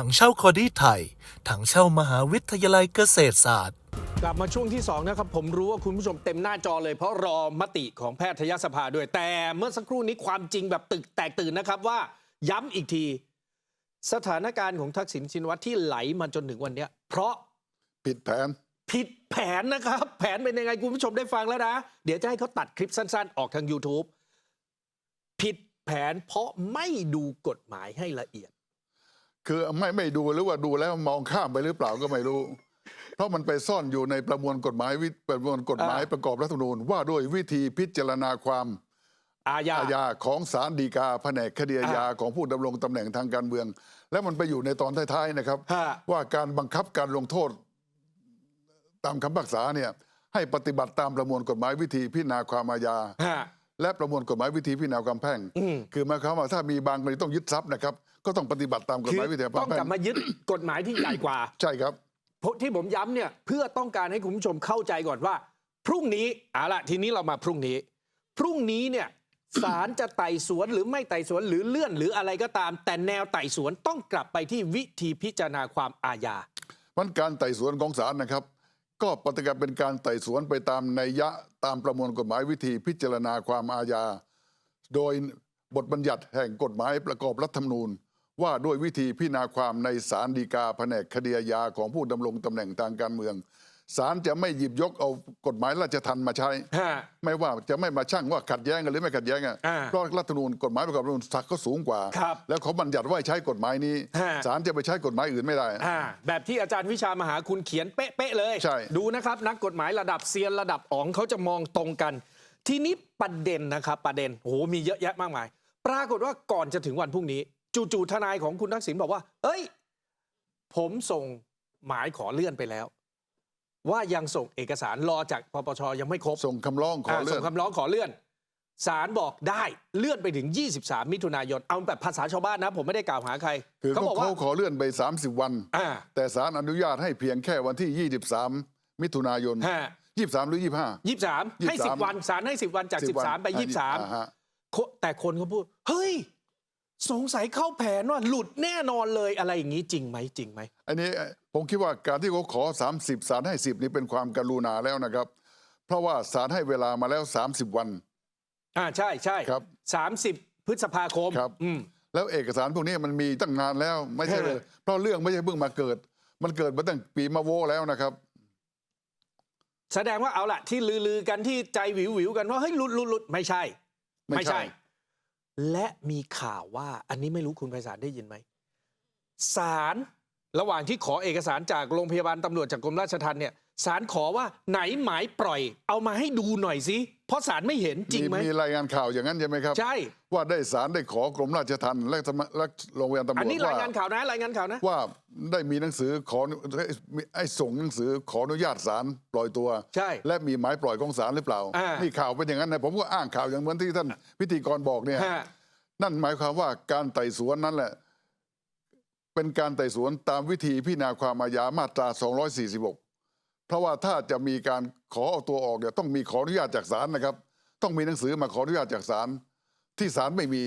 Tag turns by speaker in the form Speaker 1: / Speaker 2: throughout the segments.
Speaker 1: ถังเช่าคอดี้ไทย ถังเช่ามหาวิทยาลัยเกษตรศาสตร์
Speaker 2: กลับมาช่วงที่ 2 นะครับ ผมรู้ว่าคุณผู้ชมเต็มหน้าจอเลย เพราะรอมติของแพทยสภาด้วย แต่เมื่อสักครู่นี้ความจริงแบบตึกแตกตื่นนะครับว่าย้ำอีกที สถานการณ์ของทักษิณชินวัตรที่ไหลมาจนถึงวันนี้เพราะ
Speaker 3: ผิดแผน
Speaker 2: ผิดแผนนะครับ แผนเป็นยังไงคุณผู้ชมได้ฟังแล้วนะ เดี๋ยวจะให้เขาตัดคลิปสั้น ๆ ออกทาง YouTube ผิดแผนเพราะไม่ดูกฎหมายให้ละเอียด
Speaker 3: คือไม่ไม่ดูหรือว่าดูแล้วมองข้ามไปหรือเปล่าก็ไม่รู้ เพราะมันไปซ่อนอยู่ในประมวลกฎหมายวิประมวลกฎหมาย
Speaker 2: อ่า
Speaker 3: ประกอบรัฐธรรมนูญว่าด้วยวิธีพิจารณาความ
Speaker 2: อาญา
Speaker 3: อาญาของศาลฎีกาแผนกคดีอาญา
Speaker 2: อ่า
Speaker 3: ของผู้ดำรงตำแหน่งทางการเมือง แล้วมันไปอยู่ในตอนท้ายๆนะครับ
Speaker 2: ฮะ
Speaker 3: ว่าการบังคับการลงโทษ ตามคำพิพากษาเนี่ยให้ปฏิบัติตามประมวลกฎหมายวิธีพิจารณาความอาญา
Speaker 2: ฮะ
Speaker 3: และประมวลกฎหมายวิธีพิจารณาความแพ่ง
Speaker 2: อืม
Speaker 3: คือหมายความว่าถ้ามีบางกรณีต้องยึดทรัพย์นะครับ ก็ต้องปฏิบัติตามกฎ
Speaker 2: คื
Speaker 3: ห
Speaker 2: อ
Speaker 3: มายวิธีควา
Speaker 2: ต้
Speaker 3: ม
Speaker 2: อง
Speaker 3: แพ่
Speaker 2: กลั
Speaker 3: ง
Speaker 2: บมายึดกฎหมายที่ใหญ่กว่า
Speaker 3: ใช่ครับ
Speaker 2: เพราะที่ผมย้ำเนี่ยเพื่อต้องการให้คุณผู้ชมเข้าใจก่อนว่า พรุ่งนี้เอาละทีนี้เรามาพรุ่งนี้ พรุ่งนี้เนี่ยศาลจะไต่สวนหรือไม่ไต่สวนหรือเลื่อนหรืออะไรก็ตาม แต่แนวไต่สวนต้องกลับไปที่วิธีพิจารณาความอาญา
Speaker 3: มันการไต่สวนของศาลนะครับ ก็ปฏิกรรมเป็นการไต่สวนไปตามนัยยะตามประมวลกฎหมายวิธีพิจารณาความอาญา โดยบทบัญญัติแห่งกฎหมายประกอบรัฐธรรมนูญ ว่าด้วยวิธีพิจารณาความในศาลฎีกาแผนกคดีอาญาของผู้ดำรงตำแหน่งทางการเมืองศาลจะไม่หยิบยกเอากฎหมายราชทัณฑ์มาใช้
Speaker 2: ฮะ
Speaker 3: ไม่ว่าจะไม่มาชั่งว่าขัดแย้งกันหรือไม่ขัดแย้งอะ
Speaker 2: อ่า
Speaker 3: เพราะรัฐธรรมนูญกฎหมายประกอบรัฐธรรมนูญศักดิ์เขาสูงกว่า
Speaker 2: ครับ
Speaker 3: แล้วเขาบัญญัติว่าให้ใช้กฎหมายนี้
Speaker 2: ฮะ
Speaker 3: ศาลจะไปใช้กฎหมายอื่นไม่ได้
Speaker 2: อ่าแบบที่อาจารย์วิชามหาคุณเขียนเป๊ะๆเลย
Speaker 3: ใช่
Speaker 2: ดูนะครับ นักกฎหมายระดับเซียนระดับอ๋องเขาจะมองตรงกัน ทีนี้ประเด็นนะครับประเด็นโอ้โหมีเยอะแยะมากมาย ปรากฏว่าก่อนจะถึงวันพรุ่งนี้ จู่ๆทนายของคุณทักษิณบอกว่า เอ้ย ผมส่งหมายขอเลื่อนไปแล้ว ว่ายังส่งเอกสารรอจากปปชยังไม่ครบ
Speaker 3: ส่งคำร้องขอเลื่
Speaker 2: ส่
Speaker 3: อน
Speaker 2: งคำร้องขอเลื่อนศาลบอกได้เลื่อนไปถึง 23 มิถุนายน เอาแบบภาษาชาวบ้านนะ ผมไม่ได้กล่าวหาใคร
Speaker 3: คือ
Speaker 2: เขา
Speaker 3: เขา
Speaker 2: บอกว่า
Speaker 3: เขาขอเลื่อนไป 30 วัน
Speaker 2: อ่า
Speaker 3: แต่ศาลอนุญาตให้เพียงแค่วันที่ 23 มิถุนายน
Speaker 2: ฮะ
Speaker 3: 23 หรือ 25
Speaker 2: ยี่สามให้สิบ
Speaker 3: 23
Speaker 2: วันศาลให้สิบวันจากสิบ
Speaker 3: วั
Speaker 2: สามไปยี่สาม
Speaker 3: อ่ฮะ
Speaker 2: แต่คนเขาพูด เฮ้ย สงสัยเข้าแผนว่าหลุดแน่นอนเลยอะไรอย่างนี้จริงไหมจริงไหม
Speaker 3: อันนี้ผมคิดว่าการที่เขาขอ 30ศาลให้ 10 นี่เป็นความกรุณาแล้วนะครับ เพราะว่าศาลให้เวลามาแล้ว 30 วัน
Speaker 2: อ่าใช่ใช่
Speaker 3: ครับ
Speaker 2: สามสิบพฤษภาคม
Speaker 3: ครับ
Speaker 2: อืม
Speaker 3: แล้วเอกสารพวกนี้มันมีตั้งนานแล้วไม่ใช่เลย
Speaker 2: เออ
Speaker 3: เพราะเรื่องไม่ใช่เพิ่งมาเกิด มันเกิดมาตั้งปีมาโวแล้วนะครับ
Speaker 2: แสดงว่าเอาละที่ลือๆกันที่ใจวิววิวๆกันว่าเฮ้ยหลุดหลุดหลุดไม่ใช่
Speaker 3: ไม่ใช่
Speaker 2: และมีข่าวว่าอันนี้ไม่รู้คุณไพศาลได้ยินไหมศาลระหว่างที่ขอเอกสารจากโรงพยาบาลตำรวจจากกรมราชทัณฑ์เนี่ยศาลขอว่าไหนหมายปล่อย เอามาให้ดูหน่อยสิ เพราะศาลไม่เห็นจริงไหม
Speaker 3: มีรายงานข่าวอย่างนั้นใช่ไหมครับ
Speaker 2: ใช่
Speaker 3: ว่าได้สารได้ขอกรมราชทัณฑ์และสำนักและโรงพยาบาลตำรวจ
Speaker 2: อันนี้รายงาน
Speaker 3: ว่า
Speaker 2: ข่าวนะรายงานข่าวนะ
Speaker 3: ว่าได้มีหนังสือขอให้ให้ส่งหนังสือขออนุญาตศาลปล่อยตัว
Speaker 2: ใช่
Speaker 3: และมีหมายปล่อยของศาลหรือเปล่า
Speaker 2: อ่านี่
Speaker 3: นี่ข่าวเป็นอย่างนั้นนะผมก็อ้างข่าวอย่างเหมือนที่ท่านพิธีกรบอกเนี่ย
Speaker 2: ฮะ
Speaker 3: นั่นหมายความว่าการไต่สวนนั้นแหละ เป็นการไต่สวนตามวิธีพิจารณาความอาญามาตรา 246 เพราะว่าถ้าจะมีการขอเอาตัวออกเนี่ยต้องมีขออนุญาตจากศาลนะครับ ต้องมีหนังสือมาขออนุญาตจากศาลที่ศาลไม่มี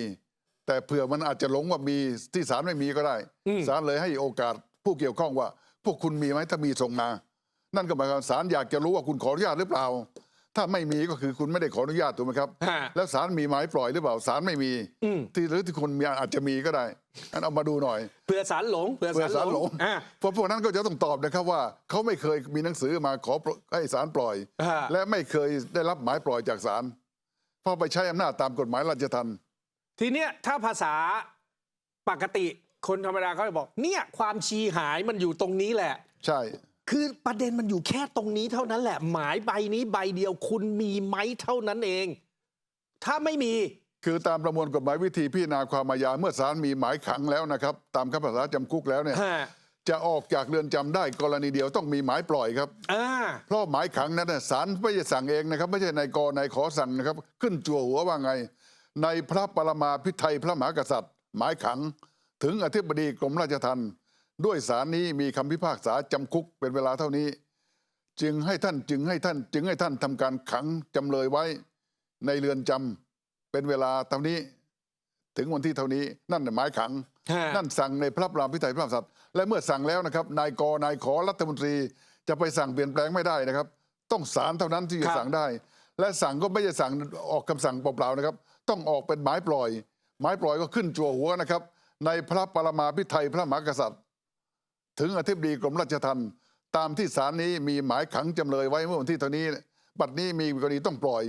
Speaker 3: แต่เผื่อมันอาจจะหลงว่ามีที่ศาลไม่มีก็ได้
Speaker 2: อืม
Speaker 3: ศาลเลยให้โอกาสผู้เกี่ยวข้องว่า พวกคุณมีไหมถ้ามีส่งมา นั่นก็หมายความศาลอยากจะรู้ว่าคุณขออนุญาตหรือเปล่า ถ้าไม่มีก็คือคุณไม่ได้ขออนุญาตถูกไหมครับ
Speaker 2: ฮะ
Speaker 3: แล้วศาลมีหมายปล่อยหรือเปล่าศาลไม่มี
Speaker 2: อืม
Speaker 3: ที่หรือที่คุณมีอาจจะมีก็ได้ อันเอามาดูหน่อย
Speaker 2: เผื่อศาลหลงเผื่อ
Speaker 3: เพื่อ
Speaker 2: ศา
Speaker 3: ศา
Speaker 2: ล
Speaker 3: ล
Speaker 2: ห
Speaker 3: ห
Speaker 2: ล
Speaker 3: ล
Speaker 2: ง
Speaker 3: ง
Speaker 2: อ่า
Speaker 3: เพราะพวกนั้นก็จะต้องตอบนะครับว่าเขาไม่เคยมีหนังสือมาขอให้ศาลปล่อย
Speaker 2: ฮะ
Speaker 3: และไม่เคยได้รับหมายปล่อยจากศาลเพราะไปใช้อำนาจตามกฎหมายราชทัณฑ์
Speaker 2: ทีเนี้ยถ้าภาษาปกติคนธรรมดาเขาจะบอก เนี่ยความชีหายมันอยู่ตรงนี้แหละ
Speaker 3: ใช่
Speaker 2: คือประเด็นมันอยู่แค่ตรงนี้เท่านั้นแหละ หมายใบนี้ใบเดียวคุณมีไหมเท่านั้นเอง ถ้าไม่มี
Speaker 3: คือตามประมวลกฎหมายวิธีพิจารณาความอาญาเมื่อศาลมีหมายขังแล้วนะครับ ตามคำพิพากษาจำคุกแล้วเนี่ย
Speaker 2: ฮะ
Speaker 3: จะออกจากเรือนจำได้กรณีเดียวต้องมีหมายปล่อยครับ
Speaker 2: อ่า
Speaker 3: เพราะหมายขังนั้นน่ะศาลไม่ใช่สั่งเองนะครับ ไม่ใช่นายกนายขอสั่งนะครับ ขึ้นจั่วหัวว่าไง ในพระปรมาภิไธยพระมหากษัตริย์ หมายขัง ถึงอธิบดีกรมราชทัณฑ์ด้วยสารนี้มีคำพิพากษาจำคุกเป็นเวลาเท่านี้ จึงให้ท่านจึงให้ท่าน จึงให้ท่านทำการขังจำเลยไว้ ในเรือนจำ เป็นเวลาเท่านี้ถึงวันที่เท่านี้นั่นน่ะหมายขัง
Speaker 2: ฮะ
Speaker 3: นั่นสั่งในพระบรมพิไทยพระมหากษัตริย์และเมื่อสั่งแล้วนะครับ นายกนายขอรัฐมนตรีจะไปสั่งเปลี่ยนแปลงไม่ได้นะครับ ต้องศาลเท่านั้นที่จะ
Speaker 2: ครับ
Speaker 3: สั่งได้ และสั่งก็ไม่ใช่สั่งออกคำสั่งเปล่าๆนะครับ ต้องออกเป็นหมายปล่อย หมายปล่อยก็ขึ้นจั่วหัวนะครับ ในพระปรมาภิไธยพระมหากษัตริย์ ถึงอธิบดีกรมราชทัณฑ์ตามที่ศาลนี้มีหมายขังจำเลยไว้เมื่อวันที่เท่านี้ บัดนี้มีกรณีต้องปล่อย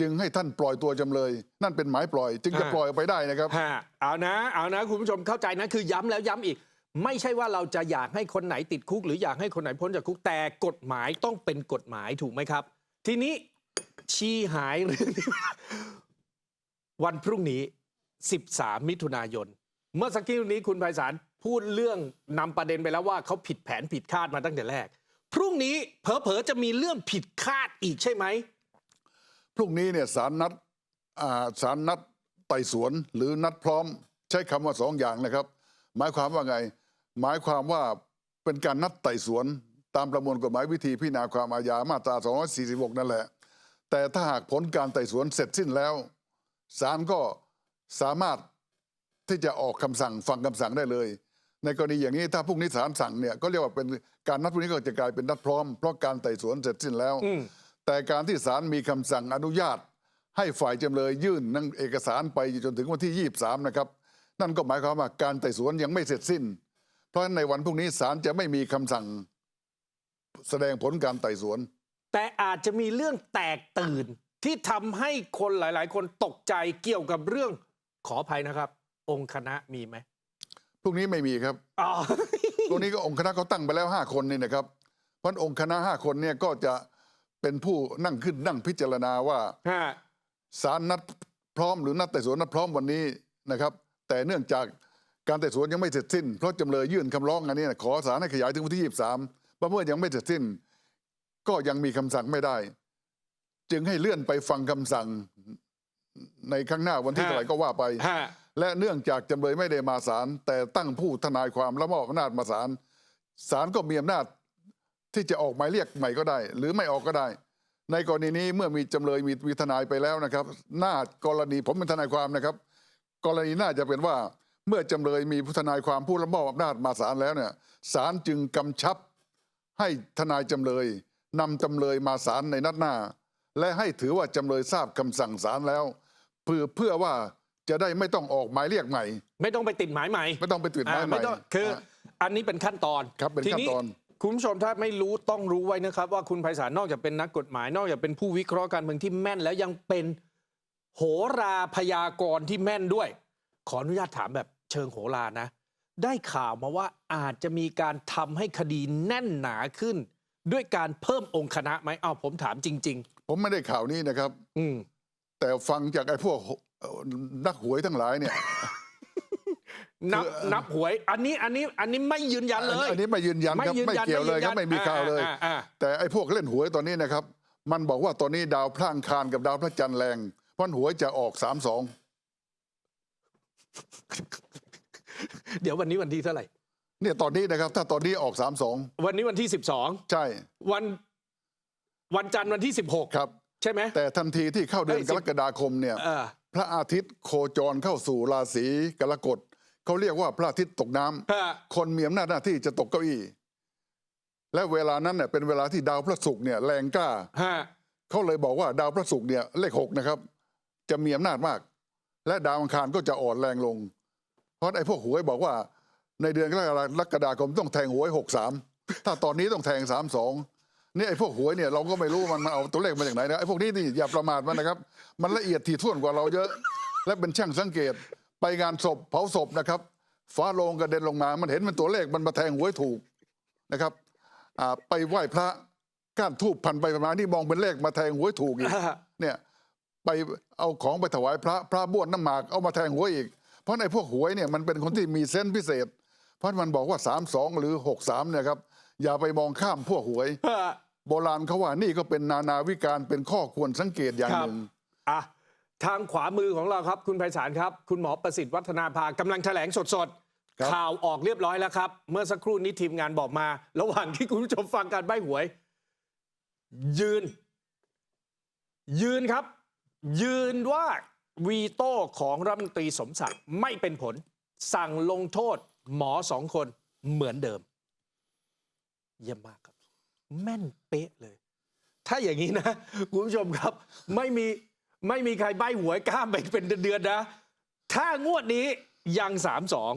Speaker 3: จึงให้ท่านปล่อยตัวจำเลย นั่นเป็นหมายปล่อย จึงจะ
Speaker 2: ฮะ
Speaker 3: ปล่อยออกไปได้นะครับ
Speaker 2: ฮะเอานะ เอานะ คุณผู้ชมเข้าใจนะ คือย้ำแล้วย้ำอีก ไม่ใช่ว่าเราจะอยากให้คนไหนติดคุก หรืออยากให้คนไหนพ้นจากคุกแต่กฎหมายต้องเป็นกฎหมายถูกไหมครับ ทีนี้ชี้หายเรื่องนี้ วันพรุ่งนี้ 13 มิถุนายน เมื่อสักครู่นี้คุณไพศาลพูดเรื่องนำประเด็นไปแล้วว่าเขาผิดแผนผิดคาดมาตั้งแต่แรก พรุ่งนี้เผลอๆจะมีเรื่องผิดคาดอีกใช่ไหม
Speaker 3: พรุ่งนี้เนี่ยศาลนัดอ่าศาลนัดไต่สวนหรือนัดพร้อม ใช้คำว่าสองอย่างนะครับ หมายความว่าไง หมายความว่าเป็นการนัดไต่สวน ตามประมวลกฎหมายวิธีพิจารณาความอาญามาตรา 246 นั่นแหละ แต่ถ้าหากผลการไต่สวนเสร็จสิ้นแล้วศาลก็สามารถที่จะออกคำสั่งฟังคำสั่งได้เลย ในกรณีอย่างนี้ถ้าพรุ่งนี้ศาลสั่งเนี่ยก็เรียกว่าเป็นการนัดพรุ่งนี้ก็จะกลายเป็นนัดพร้อมเพราะการไต่สวนเสร็จสิ้นแล้ว แต่การที่ศาลมีคำสั่งอนุญาต ให้ฝ่ายจำเลยยื่นนั่งเอกสารไปจนถึงวันที่ 23 นะครับ นั่นก็หมายความว่าการไต่สวนยังไม่เสร็จสิ้น เพราะฉะนั้นในวันพรุ่งนี้ศาลจะไม่มีคำสั่งแสดงผลการไต่สวน
Speaker 2: แต่อาจจะมีเรื่องแตกตื่นที่ทำให้คนหลาย ๆ คนตกใจเกี่ยวกับเรื่องขออภัยนะครับ องค์คณะมีไหม
Speaker 3: พรุ่งนี้ไม่มีครับ
Speaker 2: อ๋อ
Speaker 3: ตรงนี้ก็องค์คณะเขาตั้งไปแล้ว 5 คนนี่นะครับเพราะองค์คณะ 5 คนเนี่ยก็จะ เป็นผู้นั่งขึ้นนั่งพิจารณาว่า
Speaker 2: ฮะ
Speaker 3: ศาลนัดพร้อมหรือนัดไต่สวนนัดพร้อมวันนี้นะครับ แต่เนื่องจากการไต่สวนยังไม่เสร็จสิ้น เพราะจำเลยยื่นคำร้องอันนี้นะขอศาลให้ขยายถึงวันที่ 23เพราะเมื่อยังไม่เสร็จสิ้น ก็ยังมีคำสั่งไม่ได้ จึงให้เลื่อนไปฟังคำสั่งในข้างหน้าวันที่
Speaker 2: ฮะ
Speaker 3: เท่าไหร่ก็ว่าไป
Speaker 2: ฮะ
Speaker 3: และเนื่องจากจำเลยไม่ได้มาศาลแต่ตั้งผู้ทนายความและมอบอำนาจมาศาลศาลก็มีอำนาจ ที่จะออกหมายเรียกใหม่ก็ได้ หรือไม่ออกก็ได้ ในกรณีนี้เมื่อมีจำเลยมีมีทนายไปแล้วนะครับน่ากรณีผมเป็นทนายความนะครับ กรณีน่าจะเป็นว่าเมื่อจำเลยมีผู้ทนายความผู้รับมอบอำนาจมาศาลแล้วเนี่ยศาลจึงกำชับให้ทนายจำเลยนำจำเลยมาศาลในนัดหน้า และให้ถือว่าจำเลยทราบคำสั่งศาลแล้ว เพื่อเพื่อว่าจะได้ไม่ต้องออกหมายเรียกใหม่
Speaker 2: ไม่ต้องไปติดหมายใหม่
Speaker 3: ไม่ต้องไปติดหมาย
Speaker 2: อ่า
Speaker 3: ใหม่
Speaker 2: ไม่ต้องคือ
Speaker 3: ฮะ
Speaker 2: อันนี้เป็นขั้นตอน
Speaker 3: ครับเป็น
Speaker 2: ที
Speaker 3: ขั้นตอน
Speaker 2: คุณผู้ชมถ้าไม่รู้ต้องรู้ไว้นะครับ ว่าคุณไพศาลนอกจากเป็นนักกฎหมาย นอกจากเป็นผู้วิเคราะห์การเมืองที่แม่น แล้วยังเป็นโหราพยากรณ์ที่แม่นด้วย ขออนุญาตถามแบบเชิงโหรานะ ได้ข่าวมาว่าอาจจะมีการทำให้คดีแน่นหนาขึ้น ด้วยการเพิ่มองค์คณะไหมเอาผมถามจริง
Speaker 3: ผมไม่ได้ข่าวนี้นะครับ
Speaker 2: ๆอืม
Speaker 3: แต่ฟังจากไอ้พวกเอ่อนักหวยทั้งหลายเนี่ย
Speaker 2: นับ
Speaker 3: คือ
Speaker 2: นับหวย อันนี้อันนี้อันนี้ไม่ยืนยันเลย
Speaker 3: อันนี้ไม่ยืนยันครับ
Speaker 2: ยืน
Speaker 3: ไม่
Speaker 2: ยัน
Speaker 3: เกี่ยวเลยครับ
Speaker 2: น
Speaker 3: ไม่มีข่าวเลย
Speaker 2: อ่อ่า
Speaker 3: แต่ไอ้พวกเล่นหวยตอนนี้นะครับ มันบอกว่าตอนนี้ดาวพระอังคารกับดาวพระจันทร์แรงเพราะหวยจะออกสามสอง
Speaker 2: เดี๋ยววันนี้วันที่เท่าไหร่
Speaker 3: เนี่ยตอนนี้นะครับ ถ้าตอนนี้ออกสามสอง
Speaker 2: วันนี้วันที่12
Speaker 3: ใช่
Speaker 2: วันวันจันทร์วันที่16
Speaker 3: ครับ
Speaker 2: ใช่ไหม
Speaker 3: แต่ทันทีที่เข้าเดือน
Speaker 2: เอ้ย
Speaker 3: ก
Speaker 2: สิบ
Speaker 3: รกฎาคมเนี่ย
Speaker 2: เออ
Speaker 3: พระอาทิตย์โคจรเข้าสู่ราศีกรกฎ เขาเรียกว่าพระอาทิตย์ตกน้ำ
Speaker 2: ฮะ
Speaker 3: คนมีอำนาจหน้าที่จะตกเก้าอี้ และเวลานั้นเนี่ยเป็นเวลาที่ดาวพระศุกร์เนี่ยแรงกล้า
Speaker 2: ฮะ
Speaker 3: เขาเลยบอกว่าดาวพระศุกร์เนี่ยเลขหกนะครับ จะมีอำนาจมาก และดาวอังคารก็จะอ่อนแรงลง เพราะไอ้พวกหวยบอกว่า ในเดือนกรกฎาคมต้องแทงหวยหกสามถ้าตอนนี้ต้องแทงสามสองนี่ไอ้พวกหวยเนี่ยเราก็ไม่รู้มันมันเอาตัวเลขมาจากไหนนะไอ้พวกนี้นี่อย่าประมาทมันนะครับ มันละเอียดถี่ถ้วนกว่าเราเยอะ และเป็นช่างสังเกต ไปงานศพเผาศพนะครับฟ้าโลงกระเด็นลงมา มันเห็นเป็นตัวเลขมันมาแทงหวยถูกนะครับอ่าไปไหว้พระก้านทูบพันไปประมาณนี่มองเป็นเลขมาแทงหวยถูกอีกเนี่ยไปเอาของไปถวายพระพระบ้วนน้ำหมากเอามาแทงหวยอีก เพราะในพวกหวยเนี่ยมันเป็นคนที่มีเซนส์พิเศษ เพราะมันบอกว่า3 2หรือ6 3เนี่ยครับอย่าไปมองข้ามพวกหวย
Speaker 2: ฮะ
Speaker 3: โบราณเขาว่านี่ก็เป็นนานาวิการเป็นข้อควรสังเกตอย่าง
Speaker 2: ครั
Speaker 3: ห
Speaker 2: บ
Speaker 3: นึ่ง
Speaker 2: อะ ทางขวามือของเราครับ คุณไพศาลครับ คุณหมอประสิทธิ์วัฒนาภากำลังแถลงสด
Speaker 3: ครับ
Speaker 2: ๆข่าวออกเรียบร้อยแล้วครับ เมื่อสักครู่นี้ทีมงานบอกมา ระหว่างที่คุณผู้ชมฟังการใบ้หวย ยืน ยืนครับ ยืนว่าวีโต้ของรัฐมนตรีสมศักดิ์ไม่เป็นผล สั่งลงโทษหมอสองคนเหมือนเดิม เยี่ยมมากครับ แม่นเป๊ะเลย ถ้าอย่างนี้นะ คุณผู้ชมครับ ไม่มี ไม่มีใครใบหวยกล้ามไปเป็นเดือนๆนะ ถ้างวดนี้ยังสามสอง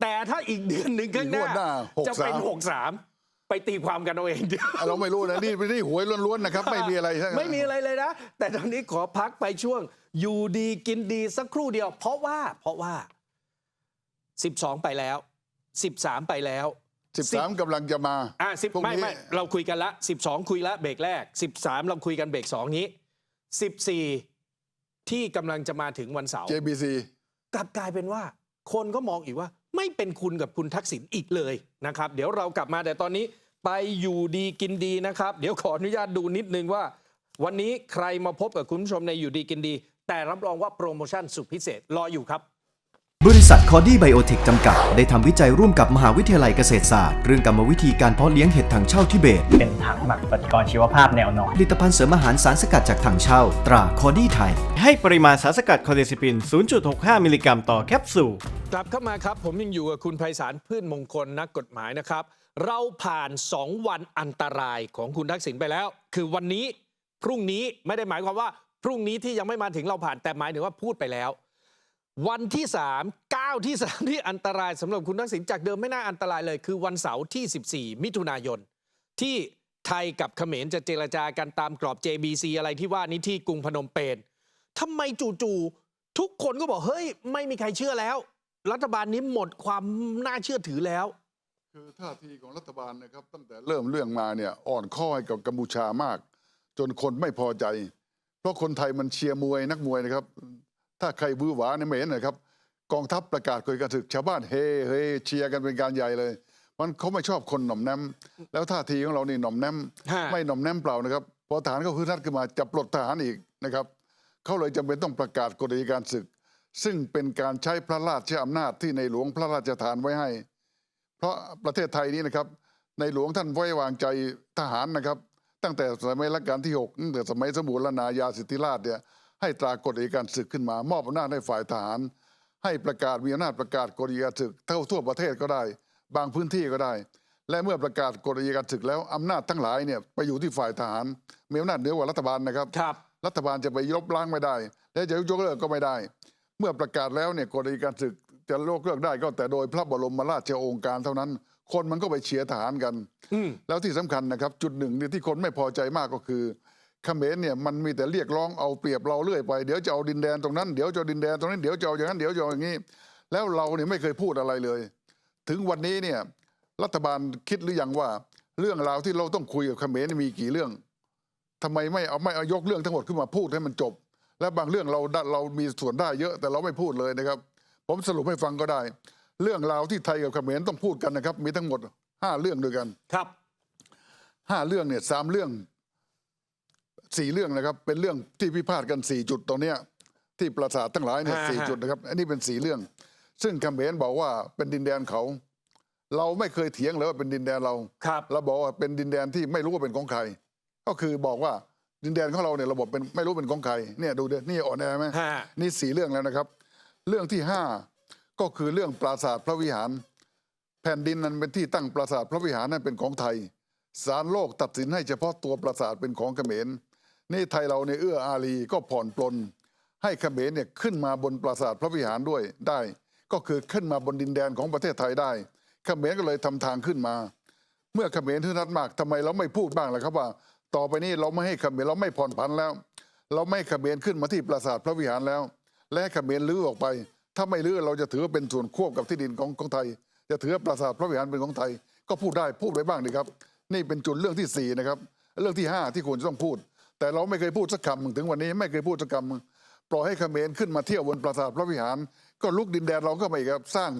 Speaker 2: แต่ถ้าอีกเดือนหนึ่งข้างหน้า
Speaker 3: อีกงวดหน้า63
Speaker 2: จะเป็นหกสามไปตีความกันเอาเอง
Speaker 3: เราไม่รู้นะนี่นี่หวยล้วนๆนะครับ ไม่มีอะไรทั้งนั้น
Speaker 2: ไม่มีอะไรเลยนะ แต่ตอนนี้ขอพักไปช่วง อยู่ดีกินดีสักครู่เดียว เพราะว่า เพราะว่า 12 ไปแล้ว 13 ไปแล้ว
Speaker 3: สิบสามกำลังจะมา
Speaker 2: อะสิบ
Speaker 3: พรุ่ง
Speaker 2: ไม่
Speaker 3: นี้
Speaker 2: ไม่เราคุยกันละ 12 คุยละเบรกแรก 13 เราคุยกันเบรกสองนี้ 14 ที่กำลังจะมาถึงวันเสาร์
Speaker 3: JBC
Speaker 2: กลับกลายเป็นว่า คนก็มองอีกว่าไม่เป็นคุณกับคุณทักษิณอีกเลยนะครับ เดี๋ยวเรากลับมาแต่ตอนนี้ไปอยู่ดีกินดีนะครับ เดี๋ยวขออนุญาตดูนิดนึงว่า วันนี้ใครมาพบกับคุณผู้ชมในอยู่ดีกินดี แต่รับรองว่าโปรโมชั่นสุดพิเศษรออยู่ครับ
Speaker 4: บริษัทคอดี้ไบโอเทคจำกัด ได้ทำวิจัยร่วมกับมหาวิทยาลัยเกษตรศาสตร์ เรื่องกรรมวิธีการเพาะเลี้ยงเห็ดถังเช่าทิเบต
Speaker 5: เป็นถังหมักปฏิกรณ์ชีวภาพแนวนอน
Speaker 4: ผลิตภัณฑ์เสริมอาหารสารสกัดจากถังเช่า ตราคอดี้ไทย
Speaker 6: ให้ปริมาณสารสกัดคอเดซิปิน 0.65 มิลลิกรัมต่อแคปซูล
Speaker 2: กลับเข้ามาครับ ผมยังอยู่กับคุณไพศาลพืชมงคลนักกฎหมายนะครับ เราผ่าน 2 วันอันตรายของคุณทักษิณไปแล้ว คือวันนี้พรุ่งนี้ไม่ได้หมายความว่า พรุ่งนี้ที่ยังไม่มาถึงเราผ่านแต่หมายถึงว่าพูดไปแล้ว วันที่3 9ที่3ที่อันตรายสำหรับคุณทักษิณจากเดิมไม่น่าอันตรายเลย คือวันเสาร์ที่ 14 มิถุนายน ที่ไทยกับเขมรจะเจรจากันตามกรอบ JBC อะไรที่ว่านี้ที่กรุงพนมเปญทำไมจู่ๆทุกคนก็บอกเฮ้ย ไม่มีใครเชื่อแล้ว รัฐบาลนี้หมดความน่าเชื่อถือแล้ว
Speaker 3: คือท่าทีของรัฐบาลนะครับตั้งแต่เริ่มเรื่องมาเนี่ยอ่อนข้อให้กับกัมพูชามาก จนคนไม่พอใจ เพราะคนไทยมันเชียร์มวยนักมวยนะครับ ถ้าใครบื้อหวาเนี่ยไม่เห็นนะครับกองทัพประกาศกฎการศึกชาวบ้านเฮเฮเชียร์กันเป็นการใหญ่เลย มันเขาไม่ชอบคนหน่อมแนมแล้วท่าทีของเรานี่หน่อมแนม
Speaker 2: ฮะ
Speaker 3: ไม่หน่อมแนมเปล่านะครับพอทหารเขาคือทัดขึ้นมาจะปลดทหารอีกนะครับเขาเลยจำเป็นต้องประกาศกฎอัยการศึก ซึ่งเป็นการใช้พระราชอำนาจที่ในหลวงพระราชทานไว้ให้ เพราะประเทศไทยนี้นะครับ ในหลวงท่านไว้วางใจทหารนะครับ ตั้งแต่สมัยรัชกาลที่6ตั้งแต่สมัยสมุรนายาสิทธิราชเนี่ย ให้ตรากฎอัยการศึกขึ้นมา มอบอำนาจให้ฝ่ายทหาร ให้ประกาศมีอำนาจประกาศกฎอัยการศึกเท่าทั่วประเทศก็ได้ บางพื้นที่ก็ได้ และเมื่อประกาศกฎอัยการศึกแล้วอำนาจทั้งหลายเนี่ยไปอยู่ที่ฝ่ายทหารมีอำนาจเหนือกว่ารัฐบาลนะครับ
Speaker 2: ครับ
Speaker 3: รัฐบาลจะไปยกล้างไม่ได้ และจะยกเลิกก็ไม่ได้ เมื่อประกาศแล้วเนี่ยกฎอัยการศึกจะยกเลิกได้ก็แต่โดยพระบรมราชโองการเท่านั้น คนมันก็ไปเชียร์ทหารกัน
Speaker 2: อืม
Speaker 3: แล้วที่สำคัญนะครับ จุดหนึ่งเนี่ยที่คนไม่พอใจมากก็คือ เขมรเนี่ยมันมีแต่เรียกร้องเอาเปรียบเราเรื่อยไปเดี๋ยวจะเอาดินแดนตรงนั้นเดี๋ยวจะเอาดินแดนตรงนั้นเดี๋ยวจะเอาอย่างนั้นเดี๋ยวจะเอาอย่างนี้ แล้วเราเนี่ยไม่เคยพูดอะไรเลย ถึงวันนี้เนี่ยรัฐบาลคิดหรือยังว่า เรื่องราวที่เราต้องคุยกับเขมรมีกี่เรื่องทำไมไม่เอาไม่เอายกเรื่องทั้งหมดขึ้นมาพูดให้มันจบ และบางเรื่องเราได้เรามีส่วนได้เยอะแต่เราไม่พูดเลยนะครับ ผมสรุปให้ฟังก็ได้ เรื่องราวที่ไทยกับเขมรต้องพูดกันนะครับ มีทั้งหมดห้าเรื่องด้วยกัน
Speaker 2: ครับ
Speaker 3: ห้าเรื่องเนี่ยสามเรื่อง สี่เรื่องนะครับเป็นเรื่องที่พิพาทกันสี่จุดตรงเนี้ยที่ปราสาททั้งหลายเนี่ย
Speaker 2: ฮะ
Speaker 3: สี่
Speaker 2: ฮะ
Speaker 3: จุดนะครับ อันนี้เป็นสี่เรื่อง ซึ่งเขมรบอกว่าเป็นดินแดนเขา เราไม่เคยเถียงเลยว่าเป็นดินแดนเรา
Speaker 2: ครับ
Speaker 3: เราบอกว่าเป็นดินแดนที่ไม่รู้ว่าเป็นของใคร ก็คือบอกว่าดินแดนของเราเนี่ยระบบเป็นไม่รู้เป็นของใครเนี่ยดูเดนี่อ่อนแอไหม
Speaker 2: ฮะ
Speaker 3: นี่สี่เรื่องแล้วนะครับ เรื่องที่ห้าก็คือเรื่องปราสาทพระวิหาร แผ่นดินนั้นเป็นที่ตั้งปราสาทพระวิหารนั้นเป็นของไทยศาลโลกตัดสินให้เฉพาะตัวปราสาทเป็นของเขมร นี่ไทยเราในเอื้ออารีก็ผ่อนปลน ให้เขมรเนี่ยขึ้นมาบนปราสาทพระวิหารด้วยได้ ก็คือขึ้นมาบนดินแดนของประเทศไทยได้เขมรก็เลยทำทางขึ้นมา เมื่อเขมรทึ่นัดมากทำไมเราไม่พูดบ้างล่ะครับว่า ต่อไปนี้เราไม่ให้เขมรเราไม่ผ่อนผันแล้ว เราไม่ให้เขมรขึ้นมาที่ปราสาทพระวิหารแล้ว และให้เขมรลื้อออกไป ถ้าไม่ลื้อเราจะถือว่าเป็นส่วนควบกับที่ดินของของไทย จะถือว่าปราสาทพระวิหารเป็นของไทย ก็พูดได้พูดไว้บ้างดีครับ นี่เป็นจุดเรื่องที่สี่นะครับเรื่องที่ห้าที่ควรจะต้องพูด แต่เราไม่เคยพูดสักคำหนึ่งถึงวันนี้ไม่เคยพูดสักคำหนึ่งปล่อยให้เขมรขึ้นมาเที่ยวบนปราสาทพระวิหาร ก็ลุกดินแดนเราก็ไปครับสร้าง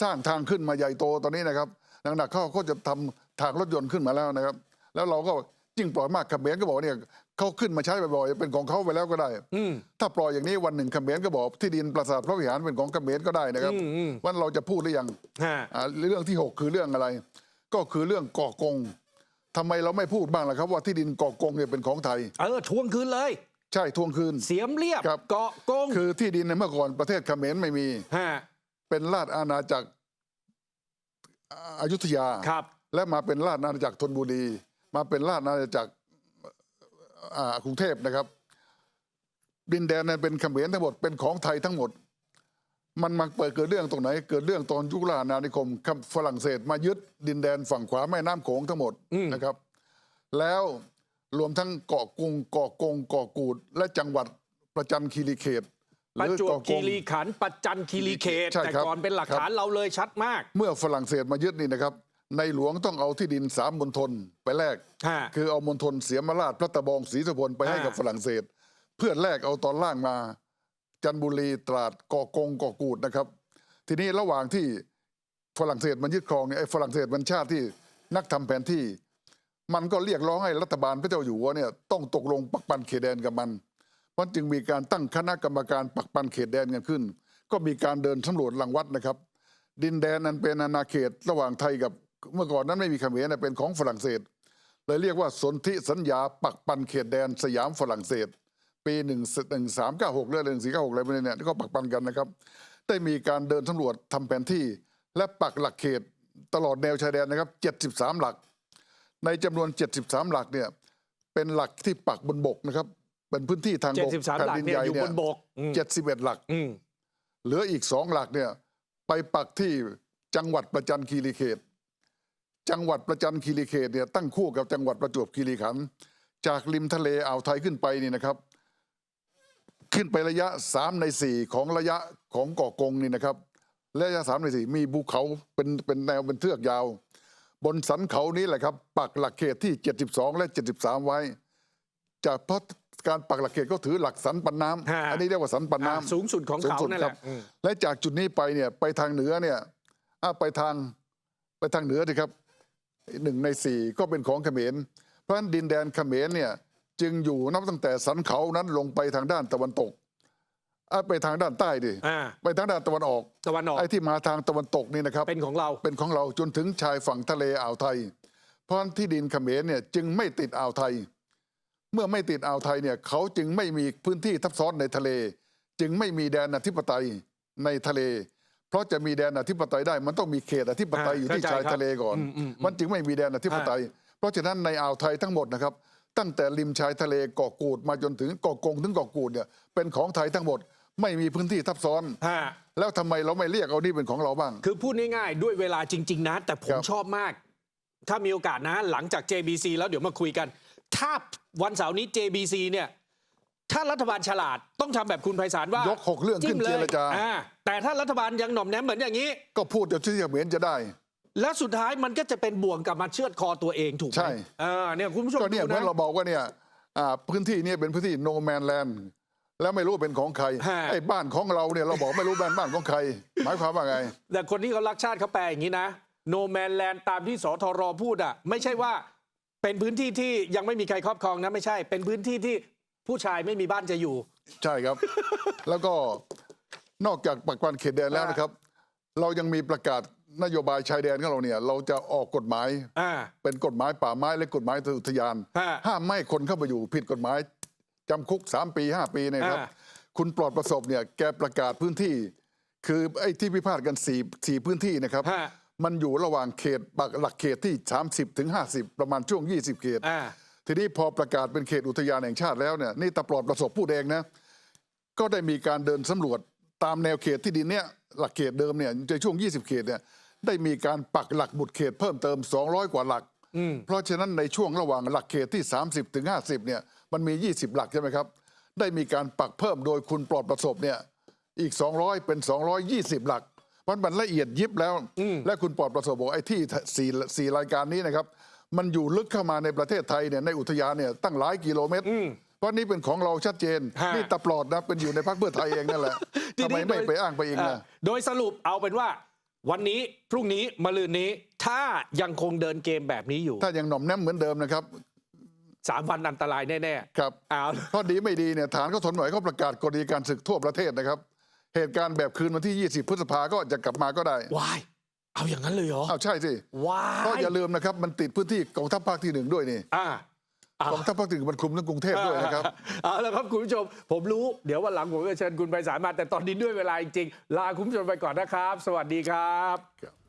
Speaker 3: สร้างทางขึ้นมาใหญ่โตตอนนี้นะครับหนักๆเขาก็จะทำทางรถยนต์ขึ้นมาแล้วนะครับ แล้วเราก็ยิ่งปล่อยมากเขมรก็บอกเนี่ยเขาขึ้นมาใช้บ่อยๆเป็นของเขาไปแล้วก็ได้
Speaker 2: อืม
Speaker 3: ถ้าปล่อยอย่างนี้วันหนึ่งเขมรก็บอกที่ดินปราสาทพระวิหารเป็นของเขมรก็ได้นะครับ
Speaker 2: อืมอืม
Speaker 3: วันเราจะพูดหรือยัง
Speaker 2: ฮะ
Speaker 3: อ่าเรื่องที่ 6 คือเรื่องอะไร ก็คือเรื่องเกาะกง ทำไมเราไม่พูดบ้างล่ะครับ ว่าที่ดินเกาะกงเนี่ยเป็นของไทย
Speaker 2: เออทวงคืนเลย
Speaker 3: ใช่ทวงคืน
Speaker 2: เสียมเรียบ
Speaker 3: ครับ
Speaker 2: เกาะกง
Speaker 3: คือที่ดินในเมื่อก่อนประเทศเขมรไม่มี
Speaker 2: ฮะ
Speaker 3: เป็นราชอาณาจักรอยุธยา
Speaker 2: ครับ
Speaker 3: และมาเป็นราชอาณาจักรธนบุรี มาเป็นราชอาณาจักรอ่ากรุงเทพนะครับ ดินแดนนั้นเป็นเขมรทั้งหมดเป็นของไทยทั้งหมด มันมาเปิดเกิดเรื่องตรงไหน เกิดเรื่องตอนยุคราชอาณานิคมครับฝรั่งเศสมายึดดินแดนฝั่งขวาแม่น้ำโขงทั้งหมด
Speaker 2: อืม
Speaker 3: นะครับ แล้วรวมทั้งเกาะกุงเกาะกงเกาะกูด และจังหวัดประจันคีรีเขตห
Speaker 2: ประ
Speaker 3: รือ
Speaker 2: จวบ
Speaker 3: เกาะก
Speaker 2: คี
Speaker 3: ง
Speaker 2: รีขันธ์ปัจจันคีรีเขต
Speaker 3: ใช่
Speaker 2: แต่
Speaker 3: ครับ
Speaker 2: ก่อนเป็นหลัก
Speaker 3: ครับ
Speaker 2: ฐานเราเลยชัดมาก
Speaker 3: เมื่อฝรั่งเศสมายึดนี่นะครับ ในหลวงต้องเอาที่ดินสามมณฑลไปแลก
Speaker 2: ฮะ
Speaker 3: คือเอามณฑลเสียมราชพระตะบองศรีสุพลไปให้กับ
Speaker 2: อ่า
Speaker 3: ฝรั่งเศส เพื่อแลกเอาตอนล่างมา จันบุรีตราดเกาะกงเกาะกูดนะครับ ทีนี้ระหว่างที่ฝรั่งเศสมันยึดครองเนี่ยไอ้ฝรั่งเศสมันชาติที่นักทำแผนที่ มันก็เรียกร้องให้รัฐบาลพระเจ้าอยู่หัวเนี่ยต้องตกลงปักปันเขตแดนกับมันมันจึงมีการตั้งคณะกรรมการปักปันเขตแดนกันขึ้น ก็มีการเดินสำรวจลังวัดนะครับ ดินแดนนั้นเป็นอาณาเขตระหว่างไทยกับเมื่อก่อนนั้นไม่มีเขมรนะเป็นของฝรั่งเศสเลยเรียกว่าสนธิสัญญาปักปันเขตแดนสยามฝรั่งเศส ปีหนึ่งหนึ่งสามเก้าหกหรือหนึ่งสี่เก้าหกอะไรพวกนี้เนี่ยที่เขาปักปันกันนะครับ ได้มีการเดินสำรวจทำแผนที่ และปักหลักเขตตลอดแนวชายแดนนะครับเจ็ดสิบสามหลัก ในจำนวน 73 หลักเนี่ยเป็นหลักที่ปักบนบกนะครับ เป็นพื้นที่ทางบก
Speaker 2: 73
Speaker 3: แผ่น
Speaker 2: หลัก
Speaker 3: ดิน
Speaker 2: เนี่ย
Speaker 3: ใหญ่
Speaker 2: อยู่
Speaker 3: เนี่
Speaker 2: บนบกอืม
Speaker 3: เจ็ดสิบเอ็ดหลัก
Speaker 2: อืม
Speaker 3: เหลืออีกสองหลักเนี่ย ไปปักที่จังหวัดประจันคีรีเขต จังหวัดประจันคีรีเขตเนี่ยตั้งคู่กับจังหวัดประจวบคีรีขันธ์จากริมทะเลอ่าวไทยขึ้นไปนี่นะครับ ขึ้นไประยะสามในสี่ของระยะของเกาะกงนี่นะครับและระยะสามในสี่มีภูเขาเป็นเป็นแนวเป็นเทือกยาว บนสันเขานี้แหละครับ ปักหลักเขตที่ 72 และ 73 ไว้ จากเพราะการปักหลักเขตก็ถือหลักสันปันน้
Speaker 2: ฮะำ
Speaker 3: อันนี้เรียกว่าสันปัน
Speaker 2: อ่า
Speaker 3: น้ำ
Speaker 2: สูงสุดของเขา
Speaker 3: สู
Speaker 2: นั่นแห
Speaker 3: ค
Speaker 2: ละ
Speaker 3: รับ
Speaker 2: อืม
Speaker 3: และจากจุดนี้ไปเนี่ยไปทางเหนือเนี่ยอะไปทางไปทางเหนือสิครับหนึ่งในสี่ก็เป็นของเขมรเพราะฉะนั้นดินแดนเขมรเนี่ย จึงอยู่นับตั้งแต่สันเขานั้นลงไปทางด้านตะวันตกอะไปทางด้านใต้ดิ
Speaker 2: อ่า
Speaker 3: ไปทางด้านตะวันออก
Speaker 2: ตะวันออก
Speaker 3: ไอ้ที่มาทางตะวันตกนี่นะครับ
Speaker 2: เป็นของเรา
Speaker 3: เป็นของเราจนถึงชายฝั่งทะเลอ่าวไทย เพราะฉะนั้นที่ดินเขมรเนี่ยจึงไม่ติดอ่าวไทย เมื่อไม่ติดอ่าวไทยเนี่ยเขาจึงไม่มีพื้นที่ทับซ้อนในทะเล จึงไม่มีแดนอธิปไตยในทะเล เพราะจะมีแดนอธิปไตยได้ มันต้องมีเขตอธิปไตย
Speaker 2: อ่า
Speaker 3: อยู่ที่
Speaker 2: เข้าใจ
Speaker 3: ชาย
Speaker 2: ครับ
Speaker 3: ทะเลก่อน
Speaker 2: อืมอืมอืม
Speaker 3: มันจึงไม่มีแดนอธิปไตย เพราะฉะนั้นในอ่าวไทยทั้งหมดนะครับ ตั้งแต่ริมชายทะเลเกาะกูดมาจนถึงเกาะกงถึงเกาะกูดเนี่ยเป็นของไทยทั้งหมดไม่มีพื้นที่ทับซ้อน
Speaker 2: ฮะ
Speaker 3: แล้วทำไมเราไม่เรียกเอานี่เป็นของเราบ้าง
Speaker 2: คือพูดง่ายๆ ด้วยเวลาจริง ๆ นะ แต่ผม
Speaker 3: ครับ
Speaker 2: ชอบมาก ถ้ามีโอกาสนะ หลังจาก JBC แล้วเดี๋ยวมาคุยกัน ถ้าวันเสาร์นี้ JBC เนี่ย ถ้ารัฐบาลฉลาดต้องทำแบบคุณไพศาลว่ายย
Speaker 3: กหกเรื่องขึ้นเจรจา
Speaker 2: แต่ถ้ารัฐบาลยังหน่อมแนมเหมือนอย่างนี้
Speaker 3: ก็พูดเดี๋ยวที่เขมรจะได้
Speaker 2: แล้วสุดท้ายมันก็จะเป็นบ่วงกลับมาเชือดคอตัวเองถูกไหม
Speaker 3: ใช่
Speaker 2: เออเนี่ยคุณผู้ชม
Speaker 3: ก็เนี่ย
Speaker 2: ดู
Speaker 3: เหมือนเราบอกว่าเนี่ยอ่าพื้นที่เนี่ยเป็นพื้นที่โนแมนแลนด์แล้วไม่รู้เป็นของใคร
Speaker 2: ฮะ
Speaker 3: ไอ้บ้านของเราเนี่ยเราบอกไม่รู้บ้านบ้านของใคร หมายความว่าไง
Speaker 2: แต่คนที่เขารักชาติเขาแปลอย่างนี้นะโนแมนแลนด์ตามที่สทรพูดอะ ไม่ใช่ว่าเป็นพื้นที่ที่ยังไม่มีใครครอบครองนะไม่ใช่ เป็นพื้นที่ที่ผู้ชายไม่มีบ้านจะอยู่
Speaker 3: ใช่ครับ แล้วก็นอกจากปักปันเขตแดนแล้วนะครับ เรายังมีประกาศ นโยบายชายแดนของเราเนี่ย เราจะออกกฎหมาย
Speaker 2: อ่า
Speaker 3: เป็นกฎหมายป่าไม้และกฎหมายอุทยาน
Speaker 2: ฮะ
Speaker 3: ห้ามไม่ให้คนเข้าไปอยู่ผิดกฎหมายจำคุก 3 ปี 5 ปีนะครับ
Speaker 2: อ่า
Speaker 3: คุณปลอดประสบเนี่ยแกประกาศพื้นที่ คือไอ้ที่พิพาทกัน4ี่สี่พื้นที่นะครับ
Speaker 2: ฮะ
Speaker 3: มันอยู่ระหว่างเขตปักหลักเขตที่ 30ถึง50 ประมาณช่วง 20 เขต
Speaker 2: อ่า
Speaker 3: ทีนี้พอประกาศเป็นเขตอุทยานแห่งชาติแล้วเนี่ยนี่ตาปลอดประสบพูดเองนะ ก็ได้มีการเดินสำรวจตามแนวเขตที่ดินเนี่ยหลักเขตเดิมเนี่ยในช่วง 20 เขตเนี่ย ได้มีการปักหลักบุตรเขตเพิ่มเติม 200 กว่าหลัก เพราะฉะนั้นในช่วงระหว่างหลักเขตที่ 30 ถึง 50 เนี่ย มันมี 20 หลักใช่ไหมครับ ได้มีการปักเพิ่มโดยคุณปลอดประสบเนี่ย อีก 200 เป็น 220 หลักมันมันละเอียดยิบแล้ว และคุณปลอดประสบบอกไอ้ที่สี่สี่รายการนี้นะครับ มันอยู่ลึกเข้ามาในประเทศไทยเนี่ยในอุทยานเนี่ยตั้งหลายกิโลเมตรเพราะนี่เป็นของเราชัดเจน
Speaker 2: ฮะ
Speaker 3: นี่ตาปลอดนะเป็นอยู่ในพรรคเพื่อไทยเองนั่นแหละ
Speaker 2: ที
Speaker 3: ทำไม
Speaker 2: นี้
Speaker 3: ไม่
Speaker 2: โดย
Speaker 3: ไปอ้างไปเองล่ะา
Speaker 2: โดยสรุปเอาเป็นว่า วันนี้พรุ่งนี้มะรืนนี้ถ้ายังคงเดินเกมแบบนี้อยู่
Speaker 3: ถ้ายังหน่อมแนมเหมือนเดิมนะครับ
Speaker 2: สามวันอันตรายแน่
Speaker 3: ครับ
Speaker 2: ๆเอา
Speaker 3: เพราะดีไม่ดีเนี่ยฐานเขาทนไหวเขาประกาศกฎีการศึกทั่วประเทศนะครับ เหตุการณ์แบบคืนวันที่ 20 พฤษภาก็จะกลับมาก็ได้
Speaker 2: วายเอาอย่างนั้นเลยเหรอ
Speaker 3: อ้าวใช่สิ
Speaker 2: ว้า
Speaker 3: เพราะ
Speaker 2: ย
Speaker 3: อย่าลืมนะครับ มันติดพื้นที่กองทัพภาคที่หนึ่งด้วยนี่
Speaker 2: อ่า
Speaker 3: กองทัพภาคที่หนึ่งมันคลุมทั้งกรุงเทพด้วยนะครับ
Speaker 2: เอาละครับคุณผู้ชม ผมรู้เดี๋ยววันหลังผมจะเชิญคุณไปสารมาแต่ตอนนี้ด้วยเวลาจริงๆลาคุณผู้ชมไปก่อนนะครับ สวัสดีครับ